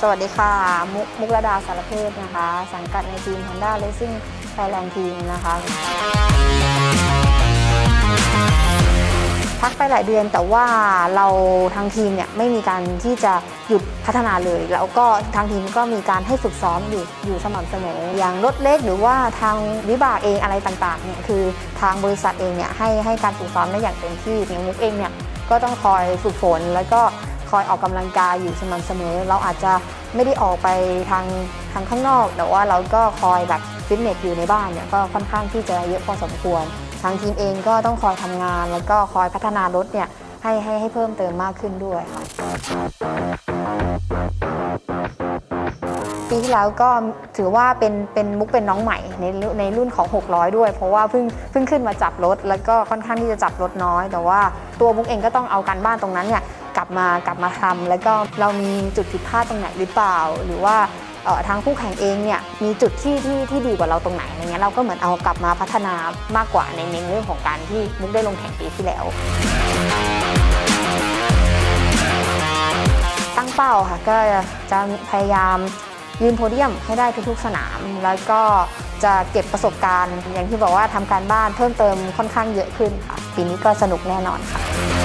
สวัสดีค่ะ มุกมุกระดาสารเพศนะคะ สังกัดในทีม Honda Racing Thailand Team นะคะ พักไปหลายเดือนแต่ว่าเราทางทีมเนี่ยไม่มีการที่จะหยุดพัฒนาเลย แล้วก็ทางทีมก็มีการให้ฝึกซ้อมอยู่อยู่สม่ำเสมอ อย่างรถเล็กหรือว่าทางวิบากเองอะไรต่างๆเนี่ยคือทางบริษัทเองเนี่ยให้ให้การฝึกซ้อมได้อย่างเต็มที่อย่างมุกเองเนี่ยก็ต้องคอยฝึกฝนแล้วก็ คอยออกกำลังกายอยู่สม่ำเสมอ เราอาจจะไม่ได้ออกไปทางทางข้างนอก แต่ว่าเราก็คอยแบบฟิตเนสอยู่ในบ้านเนี่ยก็ค่อนข้างที่จะเยอะพอสมควร ทางทีมเองก็ต้องคอยทำงาน แล้วก็คอยพัฒนารถเนี่ยให้ให้ให้เพิ่มเติมมากขึ้นด้วยค่ะปีที่แล้วก็ถือว่าเป็นเป็นมุกเป็นน้องใหม่ในในรุ่นของ 600 ด้วย เพราะว่าเพิ่งเพิ่งขึ้นมาจับรถ แล้วก็ค่อนข้างที่จะจับรถน้อย แต่ว่าตัวมุกเองก็ต้องเอาการบ้านตรงนั้นเนี่ย ลับมากลับมาทำแล้วก็เรามีจุดผิดพลาดตรงไหนหรือเปล่า หรือว่าทางผู้แข่งเองเนี่ยมีจุดที่ที่ที่ดีกว่าเราตรงไหนอะไรเงี้ยเราก็เหมือนเอากลับมาพัฒนามากกว่าในในเรื่องของการที่มุกได้ลงแข่งปีที่แล้ว ตั้งเป้าค่ะก็จะพยายามยืนโพเดียมให้ได้ทุกๆสนาม แล้วก็จะเก็บประสบการณ์ อย่างที่บอกว่าทำการบ้านเพิ่มเติมค่อนข้างเยอะขึ้นค่ะ ปีนี้ก็สนุกแน่นอนค่ะ